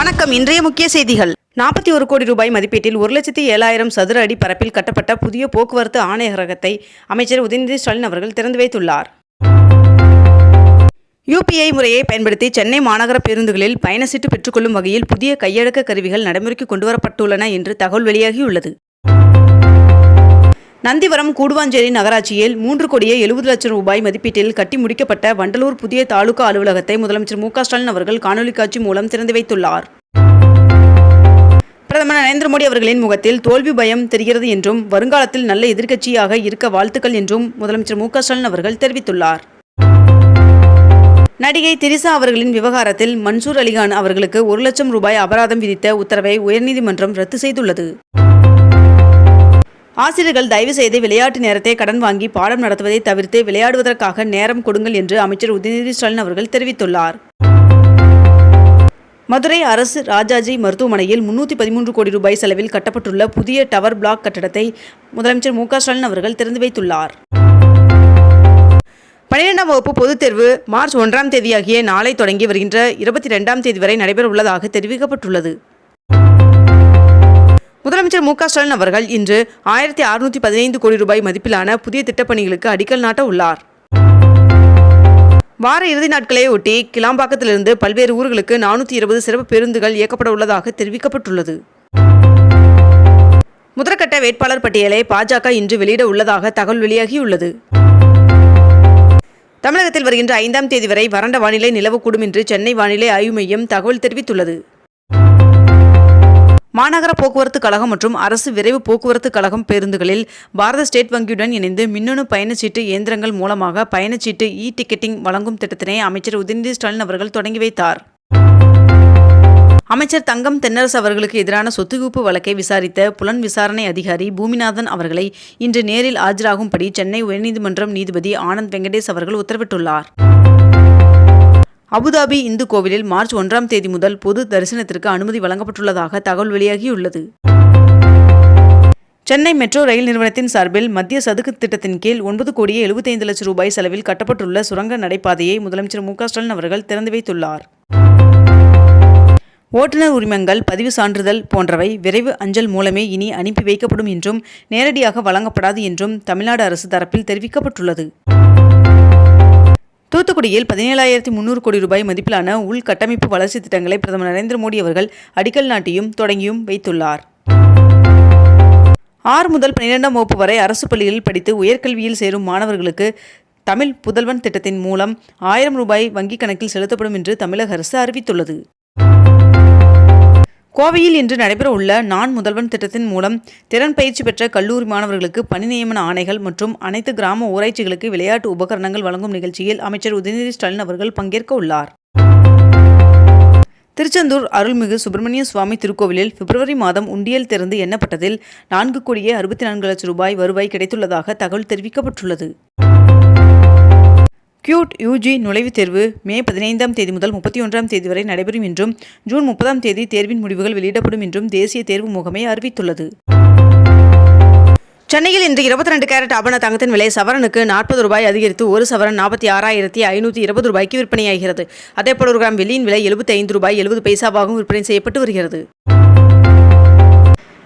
வணக்கம். இன்றைய முக்கிய செய்திகள். நாற்பத்தி ஒரு கோடி ரூபாய் மதிப்பீட்டில் ஒரு லட்சத்தி ஏழாயிரம் சதுர அடி பரப்பில் கட்டப்பட்ட புதிய போக்குவரத்து ஆணையரகத்தை அமைச்சர் உதயநிதி ஸ்டாலின் அவர்கள் திறந்து வைத்துள்ளார். யூபிஐ முறையை பயன்படுத்தி சென்னை மாநகர பேருந்துகளில் பயணசீட்டு பெற்றுக்கொள்ளும் வகையில் புதிய கையடக்க கருவிகள் நடைமுறைக்கு கொண்டுவரப்பட்டுள்ளன என்று தகவல் வெளியாகியுள்ளது. நந்திவரம் கூடுவாஞ்சேரி நகராட்சியில் மூன்று கோடியே எழுபது லட்சம் ரூபாய் மதிப்பீட்டில் கட்டி முடிக்கப்பட்ட வண்டலூர் புதிய தாலுகா அலுவலகத்தை முதலமைச்சர் மு ஸ்டாலின் அவர்கள் காணொலி காட்சி மூலம் திறந்து வைத்துள்ளார். பிரதமர் நரேந்திர மோடி அவர்களின் முகத்தில் தோல்வி பயம் தெரிகிறது என்றும் வருங்காலத்தில் நல்ல எதிர்க்கட்சியாக இருக்க வாழ்த்துக்கள் என்றும் முதலமைச்சர் மு ஸ்டாலின் அவர்கள் தெரிவித்துள்ளார். நடிகை திரிசா அவர்களின் விவகாரத்தில் மன்சூர் அலிகான் அவர்களுக்கு ஒரு லட்சம் ரூபாய் அபராதம் விதித்த உத்தரவை உயர்நீதிமன்றம் ரத்து செய்துள்ளது. ஆசிரியர்கள் தயவு செய்து விளையாட்டு நேரத்தை கடன் வாங்கி பாடம் நடத்துவதை தவிர்த்து விளையாடுவதற்காக நேரம் கொடுங்கள் என்று அமைச்சர் உதயநிதி ஸ்டாலின் அவர்கள் தெரிவித்துள்ளார். மதுரை அரசு ராஜாஜி மருத்துவமனையில் முன்னூற்றி பதிமூன்று கோடி ரூபாய் செலவில் கட்டப்பட்டுள்ள புதிய டவர் பிளாக் கட்டடத்தை முதலமைச்சர் மு ஸ்டாலின் அவர்கள் திறந்து வைத்துள்ளார். பனிரெண்டாம் வகுப்பு பொதுத் தேர்வு மார்ச் ஒன்றாம் தேதியாகிய நாளை தொடங்கி வருகின்ற இருபத்தி ரெண்டாம் தேதி வரை நடைபெற உள்ளதாக தெரிவிக்கப்பட்டுள்ளது. முதலமைச்சர் மு க ஸ்டாலின் அவர்கள் இன்று ஆயிரத்தி அறுநூற்றி பதினைந்து கோடி ரூபாய் மதிப்பிலான புதிய திட்டப்பணிகளுக்கு அடிக்கல் நாட்ட உள்ளார். வார இறுதி நாட்களை ஒட்டி கிளாம்பாக்கத்திலிருந்து பல்வேறு ஊர்களுக்கு நானூற்றி இருபது சிறப்பு பேருந்துகள் இயக்கப்பட உள்ளதாக தெரிவிக்கப்பட்டுள்ளது. முதற்கட்ட வேட்பாளர் பட்டியலை பாஜக இன்று வெளியிட உள்ளதாக தகவல் வெளியாகியுள்ளது. தமிழகத்தில் வருகின்ற ஐந்தாம் தேதி வரை வறண்ட வானிலை நிலவக்கூடும் என்று சென்னை வானிலை ஆய்வு மையம் தகவல் தெரிவித்துள்ளது. மாநகர போக்குவரத்து கழகம் மற்றும் அரசு விரைவு போக்குவரத்து கழகம் பேருந்துகளில் பாரத ஸ்டேட் வங்கியுடன் இணைந்து மின்னணு பயணச்சீட்டு இயந்திரங்கள் மூலமாக பயணச்சீட்டு இ டிக்கெட்டிங் வழங்கும் திட்டத்தினை அமைச்சர் உதயநிதி ஸ்டாலின் அவர்கள் தொடங்கி வைத்தார். அமைச்சர் தங்கம் தென்னரசு அவர்களுக்கு எதிரான சொத்துகுவிப்பு வழக்கை விசாரித்த புலன் விசாரணை அதிகாரி பூமிநாதன் அவர்களை இன்று நேரில் ஆஜராகும்படி சென்னை உயர்நீதிமன்றம் நீதிபதி ஆனந்த் வெங்கடேஷ் அவர்கள் உத்தரவிட்டுள்ளார். அபுதாபி இந்து கோவிலில் மார்ச் ஒன்றாம் தேதி முதல் பொது தரிசனத்திற்கு அனுமதி வழங்கப்பட்டுள்ளதாக தகவல் வெளியாகியுள்ளது. சென்னை மெட்ரோ ரயில் நிறுவனத்தின் சார்பில் மத்திய சதுக்கு திட்டத்தின் கீழ் ஒன்பது கோடியே எழுபத்தைந்து லட்சம் ரூபாய் செலவில் கட்டப்பட்டுள்ள சுரங்க நடைபாதையை முதலமைச்சர் மு ஸ்டாலின் அவர்கள் திறந்து வைத்துள்ளார். ஓட்டுநர் உரிமங்கள் பதிவு சான்றிதழ் போன்றவை விரைவு அஞ்சல் மூலமே இனி அனுப்பி வைக்கப்படும் என்றும் நேரடியாக வழங்கப்படாது என்றும் தமிழ்நாடு அரசு தரப்பில் தெரிவிக்கப்பட்டுள்ளது. தூத்துக்குடியில் பதினேழாயிரத்தி முன்னூறு கோடி ரூபாய் மதிப்பிலான உள்கட்டமைப்பு வளர்ச்சி திட்டங்களை பிரதமர் நரேந்திர மோடி அவர்கள் அடிக்கல் நாட்டியும் தொடங்கியும் வைத்துள்ளார். ஆறு முதல் பன்னிரெண்டாம் வகுப்பு வரை அரசு பள்ளிகளில் படித்து உயர்கல்வியில் சேரும் மாணவர்களுக்கு தமிழ் புதல்வன் திட்டத்தின் மூலம் ஆயிரம் ரூபாய் வங்கிக் கணக்கில் செலுத்தப்படும் என்று தமிழக அரசு அறிவித்துள்ளது. கோவையில் இன்று நடைபெறவுள்ள நான் முதல்வன் திட்டத்தின் மூலம் திறன் பயிற்சி பெற்ற கல்லூரி மாணவர்களுக்கு பணி நியமன ஆணைகள் மற்றும் அனைத்து கிராம ஊராட்சிகளுக்கு விளையாட்டு உபகரணங்கள் வழங்கும் நிகழ்ச்சியில் அமைச்சர் உதயநிதி ஸ்டாலின் அவர்கள் பங்கேற்க உள்ளார். திருச்செந்தூர் அருள்மிகு சுப்பிரமணிய சுவாமி திருக்கோவிலில் பிப்ரவரி மாதம் உண்டியல் திறந்து எண்ணப்பட்டதில் நான்கு கோடியே அறுபத்தி நான்கு லட்சம் ரூபாய் வருவாய் கிடைத்துள்ளதாக தகவல் தெரிவிக்கப்பட்டுள்ளது. கியூட் யூஜி நுழைவுத் தேர்வு மே பதினைந்தாம் தேதி முதல் முப்பத்தி ஒன்றாம் தேதி வரை நடைபெறும் என்றும் ஜூன் முப்பதாம் தேதி தேர்வின் முடிவுகள் வெளியிடப்படும் என்றும் தேசிய தேர்வு முகமை அறிவித்துள்ளது. சென்னையில் இன்று இருபத்தி ரெண்டு கேரட் ஆபண தங்கத்தின் விலை சவரனுக்கு நாற்பது ரூபாய் அதிகரித்து ஒரு சவரன் நாற்பத்தி ஆறாயிரத்தி ஐநூற்றி இருபது ரூபாய்க்கு விற்பனையாகிறது. அதேபோல் ஒரு கிராம் வெள்ளியின் விலை எழுபத்தி ஐந்து ரூபாய் எழுபது பைசாவாகவும் விற்பனை செய்யப்பட்டு வருகிறது.